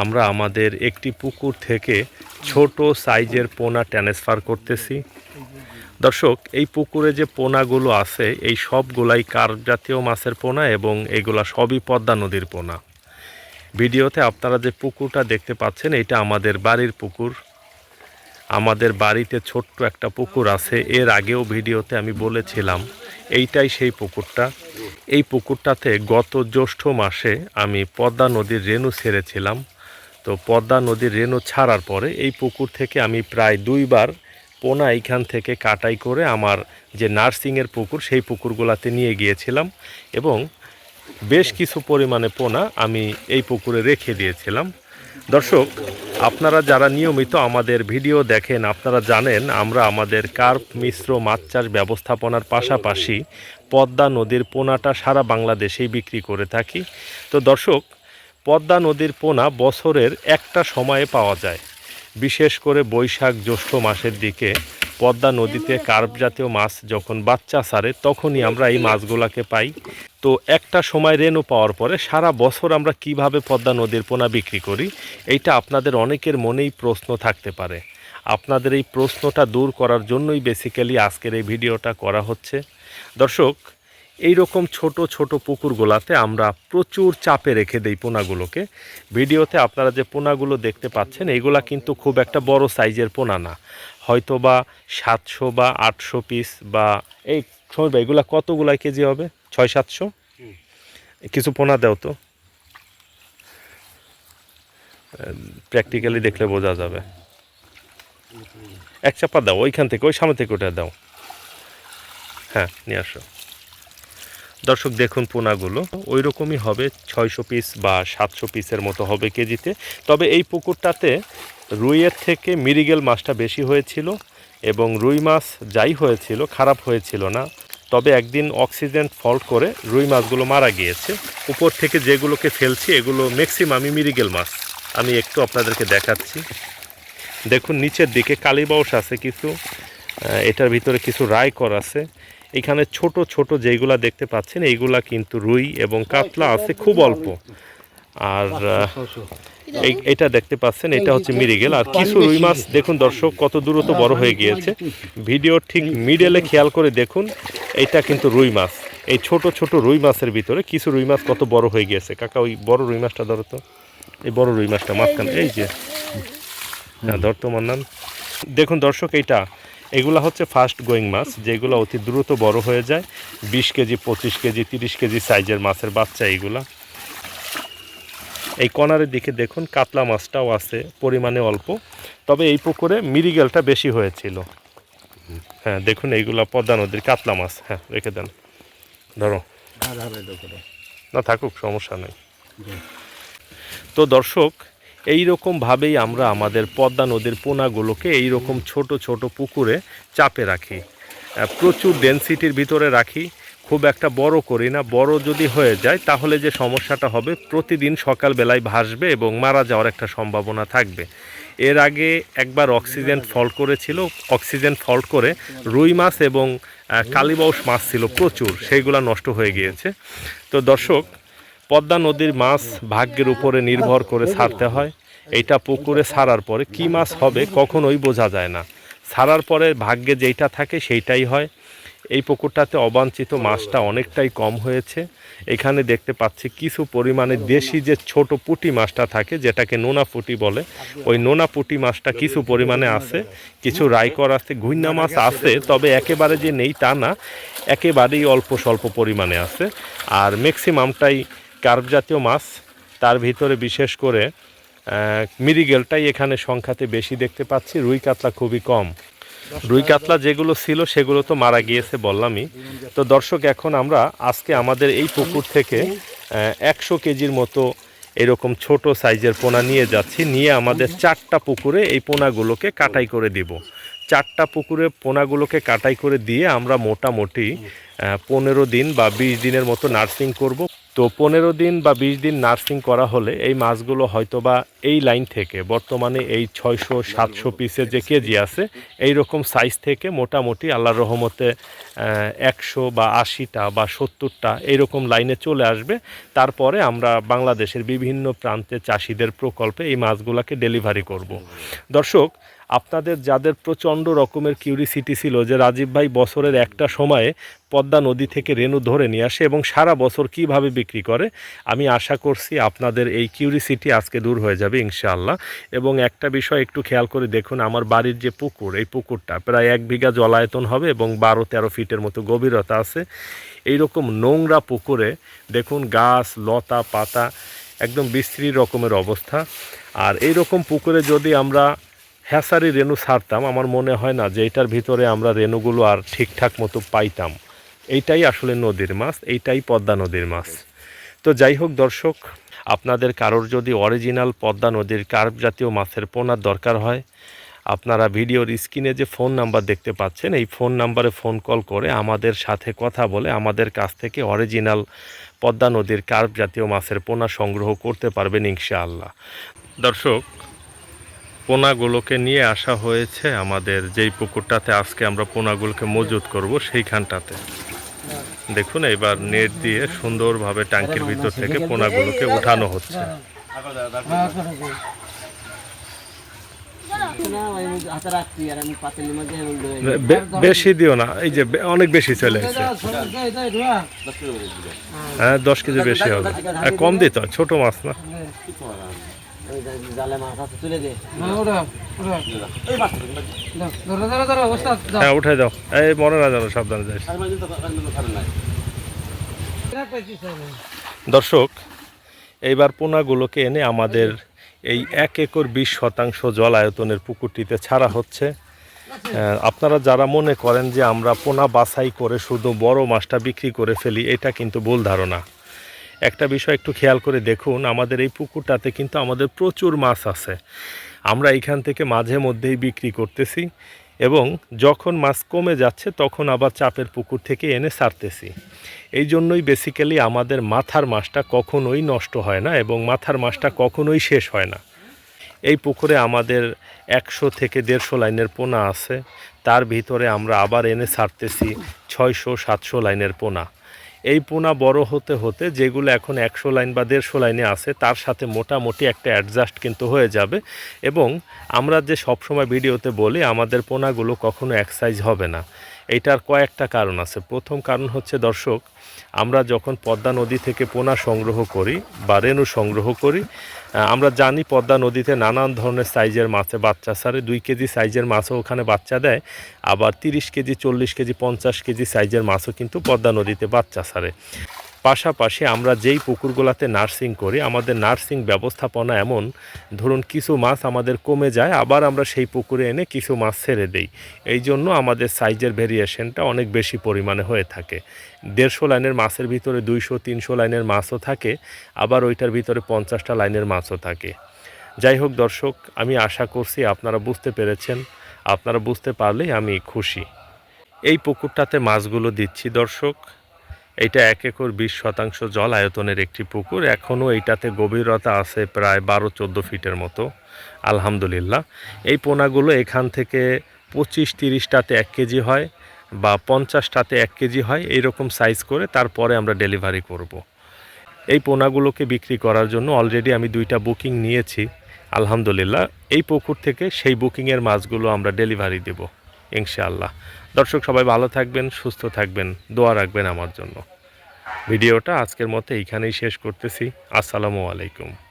আমরা আমাদের একটি পুকুর থেকে ছোট সাইজের পোনা ট্রান্সফার করতেছি। দর্শক, এই পুকুরে যে পোনাগুলো আছে, এই সবগুলাই কার্প জাতীয় মাছের পোনা এবং এগুলা সবই পদ্মা নদীর পোনা। ভিডিওতে আপনারা যে পুকুরটা দেখতে পাচ্ছেন, এটা আমাদের বাড়ির পুকুর। আমাদের বাড়িতে ছোট্ট একটা পুকুর আছে, এর আগেও ভিডিওতে আমি বলেছিলাম, এইটাই সেই পুকুরটা। এই পুকুরটাতে গত জ্যৈষ্ঠ মাসে আমি পদ্মা নদীর রেণু ছেড়েছিলাম। তো পদ্মা নদীর রেণু ছাড়ার পরে এই পুকুর থেকে আমি প্রায় দুইবার পোনা এইখান থেকে কাটাই করে আমার যে নার্সিংয়ের পুকুর, সেই পুকুরগুলাতে নিয়ে গিয়েছিলাম এবং বেশ কিছু পরিমাণে পোনা আমি এই পুকুরে রেখে দিয়েছিলাম। দর্শক, আপনারা যারা নিয়মিত আমাদের ভিডিও দেখেন, আপনারা জানেন আমরা আমাদের কার্প মিশ্র মাছ চাষ ব্যবস্থাপনার পাশাপাশি পদ্মা নদীর পোনাটা সারা বাংলাদেশেই বিক্রি করে থাকি। তো দর্শক পদ্মা নদীর পোনা বছরের একটা সময়ে পাওয়া যায়। বিশেষ করে বৈশাখ জ্যৈষ্ঠ মাসের দিকে পদ্মা নদীতে কার্প জাতীয় মাছ যখন বাচ্চা ছাড়ে তখনই আমরা এই মাছগুলোকে পাই। তো একটা সময় রেনু পাওয়ার পরে সারা বছর আমরা কীভাবে পদ্মা নদীর পোনা বিক্রি করি এইটা আপনাদের অনেকের মনেই প্রশ্ন থাকতে পারে। আপনাদের এই প্রশ্নটা দূর করার জন্যই বেসিক্যালি আজকের এই ভিডিওটা করা হচ্ছে। দর্শক এই রকম ছোট ছোট পুকুরগুলাতে আমরা প্রচুর চাপে রেখে দেই পোনাগুলোকে। ভিডিওতে আপনারা যে পোনাগুলো দেখতে পাচ্ছেন এইগুলা কিন্তু খুব একটা বড় সাইজের পোনা না। হয়তো বা সাতশো বা আটশো পিস বা এই সময় এগুলা কতগুলা কেজি হবে? ছয় সাতশো? কিছু পোনা দাও তো। প্র্যাকটিক্যালি দেখলে বোঝা যাবে। এক চাপা দাও ওইখান থেকে ওই সামনে থেকে ওটা দাও। হ্যাঁ নিয়ে আসো। দর্শক, দেখুন পোনাগুলো। ওই রকমই হবে, ছয়শো পিস বা সাতশো পিসের মতো হবে কেজিতে। তবে এই পুকুরটাতে রুইয়ের থেকে মিরিগেল মাছটা বেশি হয়েছিল এবং রুই মাছ যাই হয়েছিল, খারাপ হয়েছিল না। তবে একদিন অক্সিজেন ফল্ট করে রুই মাছগুলো মারা গিয়েছে। উপর থেকে যেগুলোকে ফেলছি, এগুলো ম্যাক্সিমামই মিরিগেল মাছ। আমি একটু আপনাদেরকে দেখাচ্ছি। দেখুন, নিচের দিকে কালীবাউস আছে কিছু এটার ভিতরে কিছু রায়কর আছে। এখানে ছোট ছোট যেইগুলা দেখতে পাচ্ছেন, এইগুলা কিন্তু রুই এবং কাতলা আছে, খুব অল্প। আর এটা দেখতে পাচ্ছেন, এটা হচ্ছে মিরিগেল আর কিছু রুই মাছ, দেখুন দর্শক, কত দূরত্ব বড় হয়ে গিয়েছে। ভিডিও ঠিক মিডলে খেয়াল করে দেখুন, এটা কিন্তু রুই মাছ। এই ছোট ছোট রুই মাছের ভিতরে কিছু রুই মাছ কত বড় হয়ে গিয়েছে। কাকা, ওই বড় রুই মাছটা ধরো তো। এই বড় রুই মাছটা, মাঝখানে, এই যে। হ্যাঁ ধরতো নাম। দেখুন দর্শক, এইটা এগুলা হচ্ছে ফাস্ট গোয়িং মাছ যেগুলো অতি দ্রুত বড় হয়ে যায়। বিশ কেজি পঁচিশ কেজি তিরিশ কেজি সাইজের মাছের বাচ্চা এইগুলা এই কনারের দিকে দেখুন কাতলা মাছটাও আছে পরিমাণে অল্প। তবে এই পুকুরে মিরিগেলটা বেশি হয়েছিল। হ্যাঁ দেখুন এইগুলা পদ্মা নদীর কাতলা মাছ। হ্যাঁ রেখে দেন। ধরো। না থাকুক সমস্যা নেই। তো দর্শক এই রকমভাবেই আমরা আমাদের পদ্মা নদীর পোনাগুলোকে এই রকম ছোট ছোট পুকুরে চাপে রাখি। প্রচুর ডেনসিটির ভিতরে রাখি। খুব একটা বড় করি না। বড় যদি হয়ে যায়, তাহলে যে সমস্যাটা হবে, প্রতিদিন সকালবেলায় ভাসবে এবং মারা যাওয়ার একটা সম্ভাবনা থাকবে। এর আগে একবার অক্সিজেন ফল্ট করেছিল। অক্সিজেন ফল্ট করে রুই মাছ এবং কালীবাউস মাছ ছিল প্রচুর। সেইগুলা নষ্ট হয়ে গিয়েছে। তো দর্শক পদ্মা নদীর মাছ ভাগ্যের উপরে নির্ভর করে ছাড়তে হয়। এইটা পুকুরে ছাড়ার পরে কি মাছ হবে কখনোই বোঝা যায় না। ছাড়ার পরে ভাগ্যে যেইটা থাকে সেইটাই হয়। এই পুকুরটাতে অবাঞ্ছিত মাছটা অনেকটাই কম হয়েছে। এখানে দেখতে পাচ্ছি কিছু পরিমাণে দেশি যে ছোট পুঁটি মাছটা থাকে, যেটাকে নোনা পুঁটি বলে, ওই নোনা পুঁটি মাছটা কিছু পরিমাণে আছে। কিছু রাইকর আছে ঘুইনা মাছ আছে, তবে একেবারে যে নেই তা না, একেবারেই অল্প স্বল্প পরিমাণে আছে। আর ম্যাক্সিমামটাই কার্প জাতীয় মাছ, তার ভিতরে বিশেষ করে মিরিগেলটাই এখানে সংখ্যাতে বেশি দেখতে পাচ্ছি, রুই কাতলা খুবই কম। রুই কাতলা যেগুলো ছিল, সেগুলো তো মারা গিয়েছে বললামই। তো দর্শক, এখন আমরা আজকে আমাদের এই পুকুর থেকে একশো কেজির মতো এরকম ছোট সাইজের পোনা নিয়ে যাচ্ছি। নিয়ে আমাদের চারটা পুকুরে এই পোনাগুলোকে কাটাই করে দিব। চারটা পুকুরে পোনাগুলোকে কাটাই করে দিয়ে আমরা মোটামুটি পনেরো দিন বা বিশ দিনের মতো নার্সিং করব। তো পনেরো দিন বা বিশ দিন নার্সিং করা হলে এই মাছগুলো হয়তো বা এই লাইন থেকে, বর্তমানে এই ছয়শো, সাতশো পিসের যে কেজি আছে এই রকম সাইজ থেকে মোটামুটি আল্লাহর রহমতে একশো বা আশিটা বা সত্তরটা এইরকম লাইনে চলে আসবে। তারপরে আমরা বাংলাদেশের বিভিন্ন প্রান্তে চাষিদের প্রকল্পে এই মাছগুলোকে ডেলিভারি করব। দর্শক আপনাদের যাদের প্রচণ্ড রকমের কিউরিসিটি ছিল যে রাজীব ভাই বছরের একটা সময়ে পদ্মা নদী থেকে রেণু ধরে নিয়ে আসে এবং সারা বছর কীভাবে বিক্রি করে, আমি আশা করছি আপনাদের এই কিউরিসিটি আজকে দূর হয়ে যাবে ইনশাআল্লাহ। এবং একটা বিষয় একটু খেয়াল করে দেখুন, আমার বাড়ির যে পুকুর, এই পুকুরটা প্রায় এক বিঘা জলায়তন হবে এবং বারো তেরো ফিটের মতো গভীরতা আছে। এই রকম নোংরা পুকুরে দেখুন গাছ, লতা, পাতা, একদম বিশ্রী রকমের অবস্থা। আর এই রকম পুকুরে যদি আমরা হ্যাসারি রেণু ছাড়তাম। আমার মনে হয় না যে এটার ভিতরে আমরা রেণুগুলো আর ঠিকঠাক মতো পাইতাম। এইটাই আসলে নদীর মাছ, এইটাই পদ্মা নদীর মাছ। তো যাই হোক দর্শক, আপনাদের কারোর যদি অরিজিনাল পদ্মা নদীর কার্প জাতীয় মাছের পোনার দরকার হয়, আপনারা ভিডিওর স্ক্রিনে যে ফোন নাম্বার দেখতে পাচ্ছেন, এই ফোন নাম্বারে ফোন কল করে আমাদের সাথে কথা বলে আমাদের কাছ থেকে অরিজিনাল পদ্মা নদীর কার্প জাতীয় মাছের পোনা সংগ্রহ করতে পারবেন ইনশাআল্লাহ। দর্শক পোনাগুলোকে নিয়ে আসা হয়েছে আমাদের। যেই পুকুরটাতে আজকে আমরা পোনাগুলোকে মজুত করব, সেইখানটাতে। দেখুন, এবার নেট দিয়ে সুন্দরভাবে ট্যাঙ্কির ভিতর থেকে পোনাগুলোকে উঠানো হচ্ছে। বেশি দিও না, এই যে অনেক বেশি চলে হ্যাঁ দশ কেজি বেশি হবে। কম দিত, ছোট মাছ না? হ্যাঁ উঠে দাও। এই মনে না সাবধানে দর্শক, এইবার পোনাগুলোকে এনে আমাদের এই এক একর বিশ শতাংশ জল আয়তনের পুকুরটিতে ছাড়া হচ্ছে। আপনারা যারা মনে করেন যে আমরা পোনা বাছাই করে শুধু বড় মাছটা বিক্রি করে ফেলি, এটা কিন্তু ভুল ধারণা। একটা বিষয় একটু খেয়াল করে দেখুন, আমাদের এই পুকুরটাতে কিন্তু আমাদের প্রচুর মাছ আছে। আমরা এখান থেকে মাঝে মধ্যেই বিক্রি করতেছি এবং যখন মাছ কমে যাচ্ছে তখন আবার চাপের পুকুর থেকে এনে সারতেছি। এই জন্যই বেসিক্যালি আমাদের মাথার মাছটা কখনোই নষ্ট হয় না এবং মাথার মাছটা কখনোই শেষ হয় না। এই পুকুরে আমাদের একশো থেকে দেড়শো লাইনের পোনা আছে, তার ভিতরে আমরা আবার এনে ছাড়তেছি ছয়শো সাতশো লাইনের পোনা। এই পোনা বড় হতে হতে যেগুলো এখন একশো লাইন বা দেড়শো লাইনে আছে, তার সাথে মোটামুটি একটা অ্যাডজাস্ট কিন্তু হয়ে যাবে। এবং আমরা যে সবসময় ভিডিওতে বলি, আমাদের পোনাগুলো কখনো এক সাইজ হবে না। এইটার কয়েকটা কারণ আছে। প্রথম কারণ হচ্ছে, দর্শক, আমরা যখন পদ্মা নদী থেকে পোনা সংগ্রহ করি বা রেণু সংগ্রহ করি আমরা জানি পদ্মা নদীতে নানান ধরনের সাইজের মাছে বাচ্চা সারে। দুই কেজি সাইজের মাছও ওখানে বাচ্চা দেয়, আবার তিরিশ কেজি, চল্লিশ কেজি, পঞ্চাশ কেজি সাইজের মাছও কিন্তু পদ্মা নদীতে বাচ্চা ছাড়ে পাশাপাশি আমরা যেই পুকুরগুলোতে নার্সিং করি, আমাদের নার্সিং ব্যবস্থাপনা এমন, ধরুন কিছু মাছ আমাদের কমে যায়, আবার আমরা সেই পুকুরে এনে কিছু মাছ ছেড়ে দেই। এই জন্য আমাদের সাইজের ভেরিয়েশনটা অনেক বেশি পরিমাণে হয়ে থাকে। দেড়শো লাইনের মাছের ভিতরে দুইশো, তিনশো লাইনের মাছও থাকে, আবার ওইটার ভিতরে পঞ্চাশটা লাইনের মাছও থাকে। যাই হোক দর্শক, আমি আশা করছি আপনারা বুঝতে পেরেছেন। আপনারা বুঝতে পারলেই আমি খুশি। এই পুকুরটাতে মাছগুলো দিচ্ছি দর্শক। এইটা এক একর বিশ শতাংশ জল আয়তনের একটি পুকুর। এখনও এইটাতে গভীরতা আছে প্রায় বারো চোদ্দ ফিটের মতো। আলহামদুলিল্লাহ। এই পোনাগুলো এখান থেকে পঁচিশ তিরিশটাতে এক কেজি হয় বা পঞ্চাশটাতে এক কেজি হয় এইরকম সাইজ করে তারপরে আমরা ডেলিভারি করব। এই পোনাগুলোকে বিক্রি করার জন্য অলরেডি আমি দুইটা বুকিং নিয়েছি। আলহামদুলিল্লাহ। এই পুকুর থেকে সেই বুকিংয়ের মাছগুলো আমরা ডেলিভারি দেব। ইনশাআল্লাহ। দর্শক, সবাই ভালো থাকবেন, সুস্থ থাকবেন, দোয়া রাখবেন আমার জন্য। ভিডিওটা আজকের মতো এইখানেই শেষ করতেছি। আসসালামু আলাইকুম।